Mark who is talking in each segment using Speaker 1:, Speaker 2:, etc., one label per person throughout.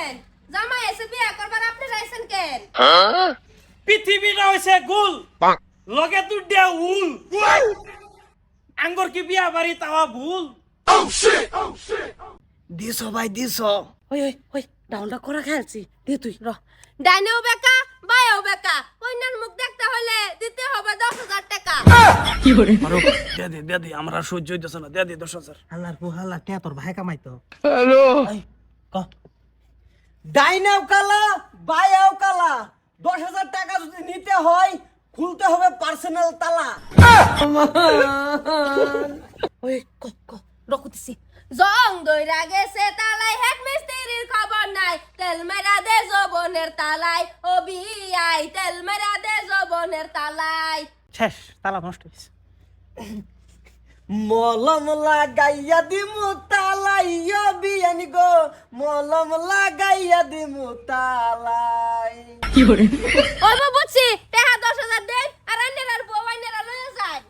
Speaker 1: কেন জামাই এসে বিয়া করবার আপনি রাইছেন কেন?
Speaker 2: পৃথিবীটা হইছে গুল। লগে তুই দিয়া উল। আঙ্গর কি বিয়া বাড়ি তাওয়া ভুল?
Speaker 3: দিছ ভাই দিছ।
Speaker 4: ওই ওই ওই ডাউনটা করা খেলছি। দে তুই র।
Speaker 1: ডাইনেও বেকা বাইও বেকা। কন্যার মুখ দেখতে হলে দিতে হবে দশ হাজার টাকা।
Speaker 2: আরও দে দে দে দে আমরা সহ্য হইতেছে না। দে দে দশ হাজার।
Speaker 3: হালার পু হালা টিয়া তোর ভাই কামাইতো।
Speaker 2: এই, ক।
Speaker 3: ডাইনাও কালা বাইয়াও কালা। দশ হাজার টাকা যদি নিতে হয় খুলতে হবে পার্সোনাল তালা।
Speaker 4: ওই ক ক রকুতিছি।
Speaker 1: জং দইরা গেছে তালাই হেড মিস্ত্রির খবর নাই। তেল মেরা দে জবনের তালাই ও বিয়াই তেল মেরা দে জবনের তালাই
Speaker 2: শেষ তালা নষ্ট হয়েছে
Speaker 3: মলম লাগাইয়া দিমু তালাইয়া বিয়ানি গো মলম লাগাইয়া দিমু তালাই।
Speaker 1: ওই বা বুঝছি টাকা দশ হাজার দেন আর আন্ডেরার বউ আন্ডেরা লয়ে যায়।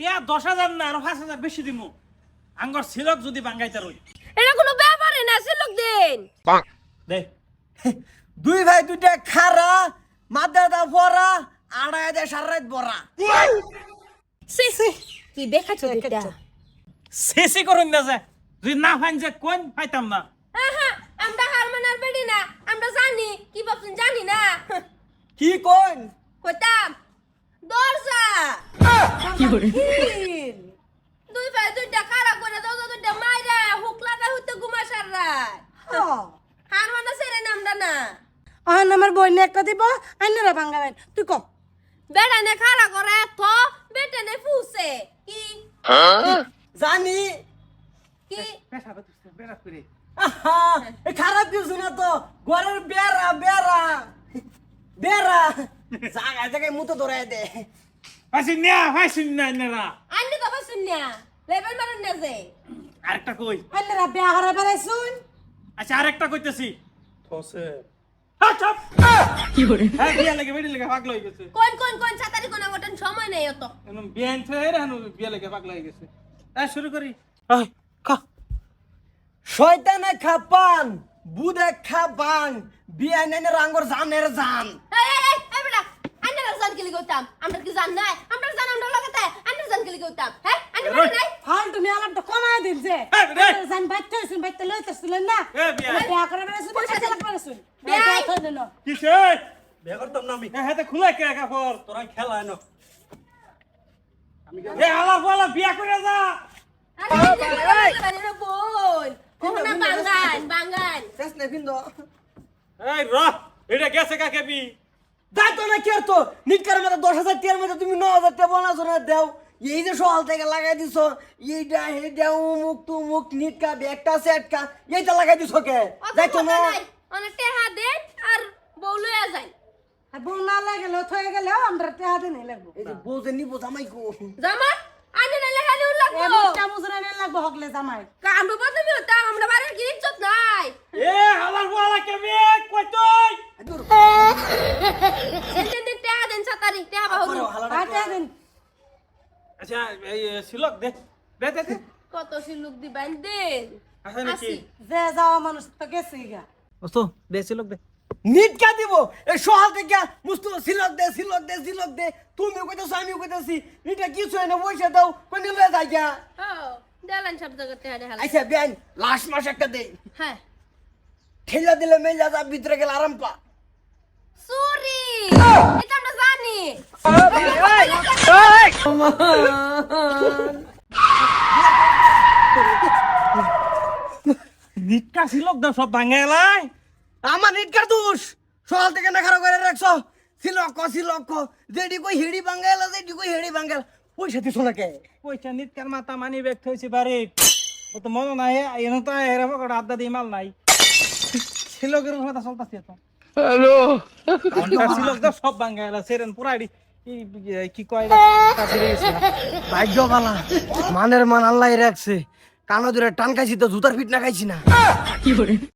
Speaker 2: টিয়া দশ হাজার না আরও পাঁচ হাজার বেশি দিমু। আঙ্গর সিলক যদি বাঙ্গাইতে রই।
Speaker 1: এটা কোনো ব্যাপারই না সে লোক দিন
Speaker 2: দে।
Speaker 3: দুই ভাই দুইটা খারা মাদা দা পরা আড়াই দে সারাইত বরা
Speaker 1: সি কি দেখাচ্ছ দিটা
Speaker 2: শেষই করুন না যে। যদি না ফাইন যে কোন পাইতাম না।
Speaker 1: আহা আমরা হারমানার বেডি না আমরা জানি কি ভাবছেন জানি না।
Speaker 3: কি কোন?
Speaker 1: কইতাম দরজা। দুই ভাই দুইটা খাড়া করে দরজা দুইটা মাইরা হুকলাটা হইতে ঘুমাসার রাত হারমানা সেরে নামটা না।
Speaker 4: আহান আমার বইনে একটা দিব আইনারা ভাঙাবেন তুই ক।
Speaker 1: বেড়ানে খাড়া করে থ বেটানে ফুসে। কি?
Speaker 3: জানি।
Speaker 1: কি?
Speaker 3: খারাপ কিছু না তো ঘরের বেড়া বেড়া বেড়া। জায়গায় জায়গায় মুতো ধরাই দে।
Speaker 2: পাইছি না পাইছি না নেরা।
Speaker 1: আন্ডি তো বসুন না। লেভেল মারুন না যে।
Speaker 2: আরেকটা কই? আচ্ছা আরেকটা কইতেছি। থসে। হ্যাঁ কি করে? হ্যাঁ বিয়া লাগে বেড়ি লাগে পাগল হয়ে গেছে।
Speaker 1: কোন কোন কোন ছাতারি কোন গোটন সময় নেই অত।
Speaker 2: এখন বিয়া আনতে বিয়া লাগে পাগল হয়ে গেছে। শুরু করি।
Speaker 3: শয়তানে খাপান বুদে খাপান বিয়া নেনে রাঙ্গর জানের জান
Speaker 1: আমরা কি জান নাই আমরা জান আমরা লাগাতে আন্ডার জান কিলি গৌতাম হ্যাঁ আন্ডার নাই
Speaker 4: ফাল তুমি আলাপটা কমায় দিন যে
Speaker 2: এই, এই।
Speaker 4: জান বাইতে হইছুন বাইতে লইতেছিলেন না
Speaker 2: বিয়া
Speaker 4: বিয়া করে বেড়াইছুন পয়সা চালাক বেড়াইছুন
Speaker 1: বিয়া।
Speaker 4: বিয়া থই
Speaker 2: কিসে
Speaker 3: বিয়া করতাম না আমি
Speaker 2: এ খুলে কে
Speaker 3: তোরা খেলা
Speaker 2: আলা বিয়া করে যা
Speaker 1: আরে কোনা বাঙ্গান বাঙ্গান
Speaker 3: শেষ না কিন্তু
Speaker 2: এই র এটা গেছে কাকে বি?
Speaker 3: তাই তো না কে তো? নিটকার মধ্যে দশ হাজার টিয়ার মধ্যে তুমি ন হাজার টিয়া বানাছো না দেও। এই যে সকাল থেকে লাগাই দিছো এইটা হেটা উমুক তুমুক নিটকা ব্যাগটা সেটকা এইটা লাগাই দিছো কে? না।
Speaker 1: অনেক টেহা দেন আর বউ লইয়া যায়
Speaker 4: আর বউ না লাগেলেও থয়ে গেলেও আমরা টেহা দিন লাগবো।
Speaker 3: এই যে বউতে নিবো জামাই কো
Speaker 1: জামা হানি
Speaker 4: এ
Speaker 1: উল্লাগবো
Speaker 4: মুখটা লাগবো হকলে জামাই।
Speaker 1: কামড় বদনামি হতাম আমরা বাড়ির কি ইজ্জত নাই?
Speaker 2: এ হালার বলা কে বি কই তুই?
Speaker 1: দিন দিন টেহা দেন ছাতারি টেহা বাহু
Speaker 4: আর টেহা দিন।
Speaker 2: আচ্ছা এই সিলক দে দে দে দে।
Speaker 1: কত সিলুক দেন
Speaker 2: আছে নাকি?
Speaker 1: আসি।
Speaker 4: যে যাওয়া মানুষ তো গেছে গা
Speaker 2: ওস্তো দে সিলক দে।
Speaker 3: নিটকা দিব। এই সকাল থেকে মুস্তু সিলক দে সিলক দে সিলক দে। তুমি কইতাছো আমি কইতাছি। এটা কিছু না পয়সা দাও কোন লয়ে যাই গা
Speaker 1: ও দেলান সব জায়গা টেহা দেখালা
Speaker 3: আচ্ছা বেন লাস্ট মাস একটা দে।
Speaker 1: হ্যাঁ।
Speaker 3: ঠেলা দিলে মেলা যা ভিতরে গেলে আরাম পা।
Speaker 1: সুরি এটা আমরা জানি।
Speaker 2: নিটকা সিলক দে সব ভাঙে এলাই।
Speaker 3: আমার নিটকার দোষ। সকাল থেকে না খারাপ করে রাখছো। সিলক সিলক যেডি কই হিড়ি বাঙ্গাল যেডি কই হিড়ি বাঙ্গাল পয়সা দিছো না কে
Speaker 2: পয়সা নিটকার মাথা মানি ব্যাগ থইছি বাড়ি ও তো মনে নাই এনে তো পকড় আড্ডা দিয়ে মাল নাই। সিলকের কথা চলতাছে তো হ্যালো। সিলক দে সব ভাঙে এলা সেরেন পুরা কি কয়
Speaker 3: ভাগ্য বালা মানের মান আল্লাহ রাখছে। কানো দূরে টান খাইছি তো জুতার ফিট না খাইছি না।